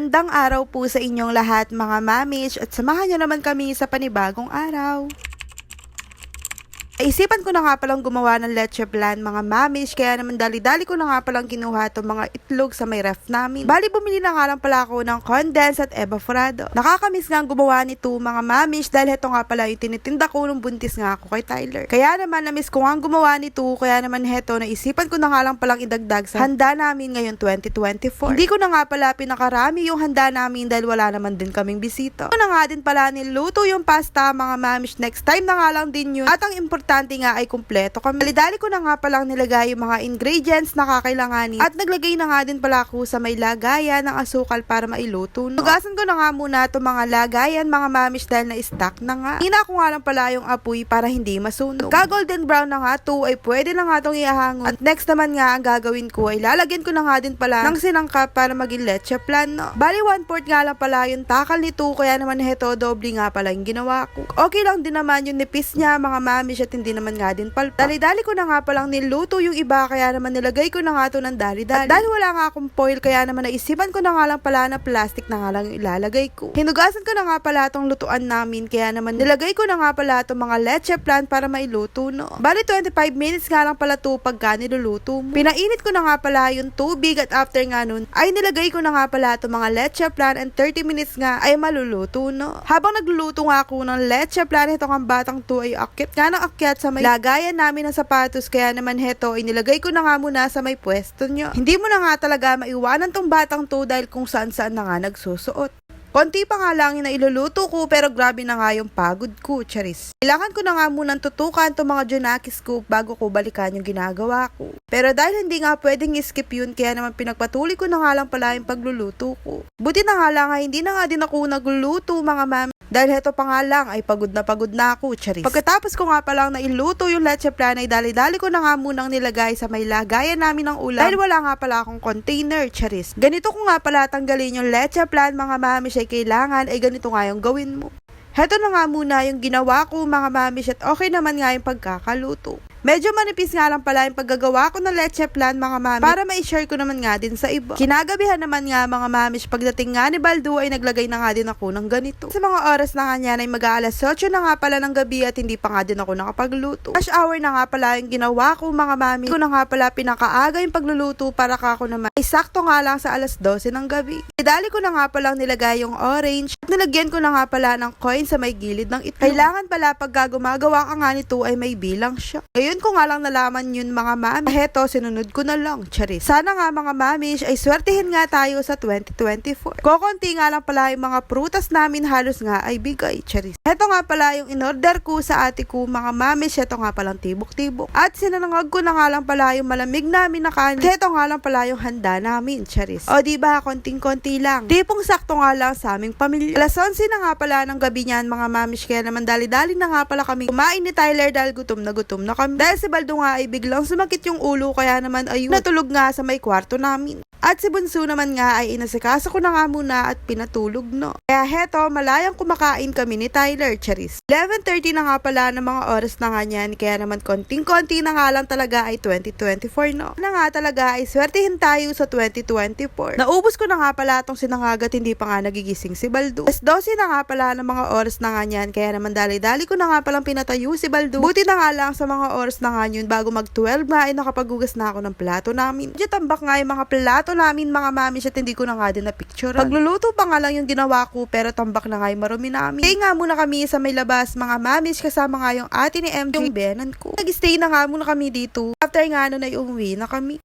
Magandang araw po sa inyong lahat mga mamish at samahan nyo naman kami sa panibagong araw. Naisipan ko na nga palang gumawa ng leche plan mga mamish kaya naman dali-dali ko na nga palang kinuha itong mga itlog sa may ref namin. Bali bumili na nga lang pala ako ng condensed at evaporado. Nakakamiss nga ang gumawa nito mga mamish dahil ito nga pala yung tinitinda ko nung buntis nga ako kay Tyler. Kaya naman namiss ko nga ang gumawa nito kaya naman heto naisipan ko na nga lang palang idagdag sa handa namin ngayon 2024. Hindi ko na nga pala pinakarami yung handa namin dahil wala naman din kaming bisita. Ito na nga din pala niluto yung pasta mga mamish next time na nga lang din yun. At ang importante nga ay kumpleto kami. Dali-dali ko na nga palang nilagay yung mga ingredients na kakailanganin. At naglagay na nga din pala ako sa may lagayan ng asukal para mailuto. No? Tugasan ko na nga muna itong mga lagayan mga mamish dahil na-stack na nga. Hina ko nga lang pala yung apoy para hindi masunog. Ka golden brown na nga to ay pwede na nga itong iahangon. At next naman nga ang gagawin ko ay lalagyan ko na nga din pala ng sinangkap para maging leche plan. No? Bali one fourth nga lang pala yung takal nito kaya naman heto doble nga pala yung ginawa ko. Okay lang din naman yung nipis niya mga mamish at hindi naman nga din palpa. Dali-dali ko na nga palang niluto yung iba kaya naman nilagay ko na nga to ng dali-dali. At dahil wala nga akong foil kaya naman naisipan ko na nga lang pala na plastic na nga lang ilalagay ko. Hinugasan ko na nga pala tong lutuan namin kaya naman nilagay ko na nga pala tong mga leche plan para mailuto no. Bali 25 minutes nga lang pala to pagka niluluto mo. Pinainit ko na nga pala yung tubig at after nga nun ay nilagay ko na nga pala tong mga leche plan and 30 minutes nga ay maluluto no. Habang nagluluto nga ako ng leche plan ito ang batang to ay akyat nga ng akyat sa may lagayan namin ng sapatos kaya naman heto inilagay ko na nga muna sa may pwesto nyo. Hindi mo na nga talaga maiwanan tong batang to dahil kung saan saan na nga nagsusuot. Konti pa nga lang yung nailuluto ko pero grabe na nga yung pagod ko, charis. Kailangan ko na nga munang tutukan itong mga Junaki scoop bago ko balikan yung ginagawa ko. Pero dahil hindi nga pwedeng skip yun kaya naman pinagpatuloy ko na nga lang pala yung pagluluto ko. Buti na nga lang hindi na nga din ako nagluluto mga ma'am dahil heto pa nga lang ay pagod na pagod na ako, charis. Pagkatapos ko nga palang nailuto yung leche plan ay dali-dali ko na nga munang nilagay sa may lagayan namin ng ulam dahil wala nga pala akong container, charis. Ganito ko nga pala tanggalin yung leche plan mga mami ay kailangan ay ganito nga yung gawin mo. Heto na nga muna yung ginawa ko mga mamish at okay naman nga yung pagkakaluto. Medyo manipis nga lang pala yung paggagawa ko ng leche plan mga mami para ma-share ko naman nga din sa iba. Kinagabihan naman nga mga mamish pagdating nga ni Baldo ay naglagay na nga din ako ng ganito. Sa mga oras na nga niya ay mag-aalas 8 na nga pala ng gabi at hindi pa nga din ako nakapagluto. Rush hour na nga pala yung ginawa ko mga mami. Ko na nga pala pinakaaga yung pagluluto para ka ako naman. Ay sakto nga lang sa alas 12 ng gabi. Idali ko na nga palang nilagay yung orange at nilagyan ko na nga pala ng coin sa may gilid ng itlog. Kailangan pala pag gumagawa ka nga nito ay may bilang siya. Ngayon ko nga lang nalaman yun mga mami. Heto, sinunod ko na lang. Charis. Sana nga mga mamish ay swertihin nga tayo sa 2024. Kokonti nga lang pala yung mga prutas namin halos nga ay bigay. Charis. Heto nga pala yung in-order ko sa ate ko mga mamish. Heto nga palang tibok-tibok. At sinanangag ko na nga lang pala yung malamig namin na kanin. Heto nga lang pala yung handa namin. Charis. O diba, konting-konti lang. Tipong sakto nga lang sa aming pamilya. Alas 11 na nga pala ng gabi niyan mga mamish. Kaya naman dali-dali na nga pala kami kumain ni Tyler dahil gutom na gutom na kami. Dahil si Baldo nga ay biglang sumakit yung ulo kaya naman ayun natulog nga sa may kwarto namin. At si Bunso naman nga ay inasikaso ko na nga muna at pinatulog no. Kaya heto, malayang kumakain kami ni Tyler, Charis. 11.30 na nga pala ng mga oras na nga niyan, kaya naman konting-konti na nga lang talaga ay 2024 no. Na nga talaga ay swertihin tayo sa 2024. Naubos ko na nga pala itong sinangagat hindi pa nga nagigising si Baldo. As 12 na nga pala ng mga oras na nga niyan, kaya naman dali-dali ko na nga palang pinatayo si Baldo. Buti na nga lang sa mga oras na nga yun, bago mag-12 nga ay nakapaghugas na ako ng plato namin. Medyo tambak nga yung mga plato namin mga mami at hindi ko na nga din na picture. Pagluluto pa nga lang yung ginawa ko pero tambak na nga yung marumi namin. Stay nga muna kami sa may labas mga mamis kasama nga yung ate ni MJ yung benan ko. Nag-stay na nga muna kami dito. After nga nun ay umuwi na kami.